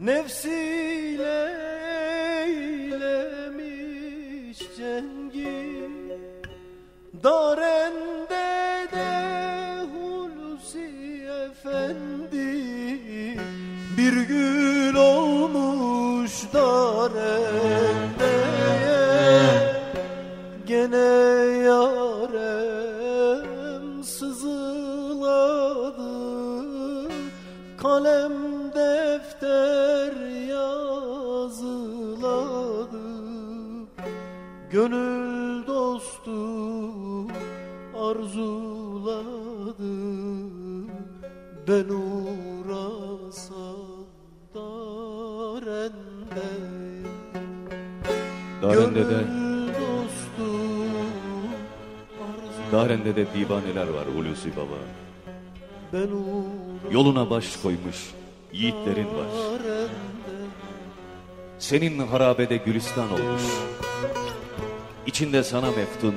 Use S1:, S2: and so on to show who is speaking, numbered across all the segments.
S1: Nefsiyle eylemiş cengi. Darende de Hulusi Efendi. Bir gül olmuş darende. Gene yarem sızıladı. Kalem Gönül dostu arzuladı Ben uğrasam darende
S2: Darende de,
S1: dostu
S2: Darende de divaneler var Hulusi Baba.
S1: Ben
S2: Yoluna baş koymuş yiğitlerin var. Senin harabede gülistan olmuş. İçinde sana meftun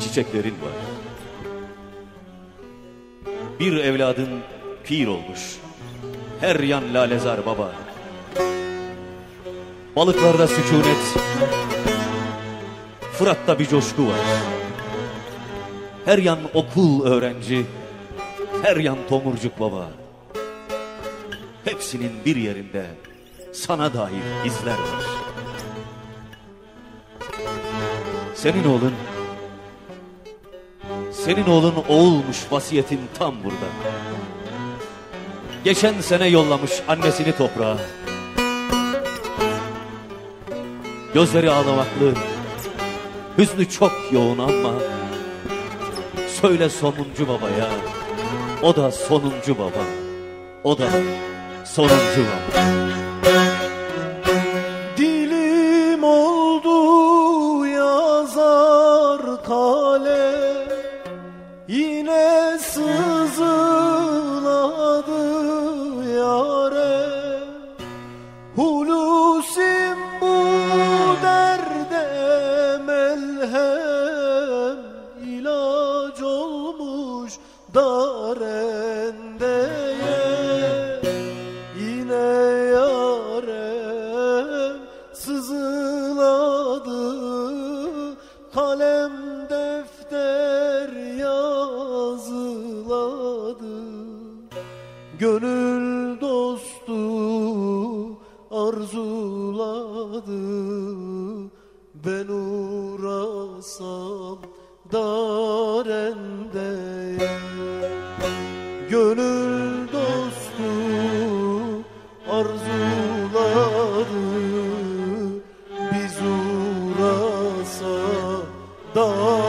S2: çiçeklerin var. Bir evladın pir olmuş. Her yan lalezar baba. Balıklarda sükunet. Fırat'ta bir coşku var. Her yan okul öğrenci. Her yan tomurcuk baba. Hepsinin bir yerinde sana dair izler var. Senin oğlun, senin oğlun oğulmuş vasiyetin tam burada. Geçen sene yollamış annesini toprağa. Gözleri ağlamaklı, hüznü çok yoğun ama söyle sonuncu babaya, o da sonuncu baba, o da sonuncu baba.
S1: Sızıladı yare Hulusim bu derde melhem ilaç olmuş darendeye. Yine yarem sızıladı sakladı Gönül dostu arzuladı. Ben uğrasam darende Gönül dostu arzuladı. Biz uğrasa darende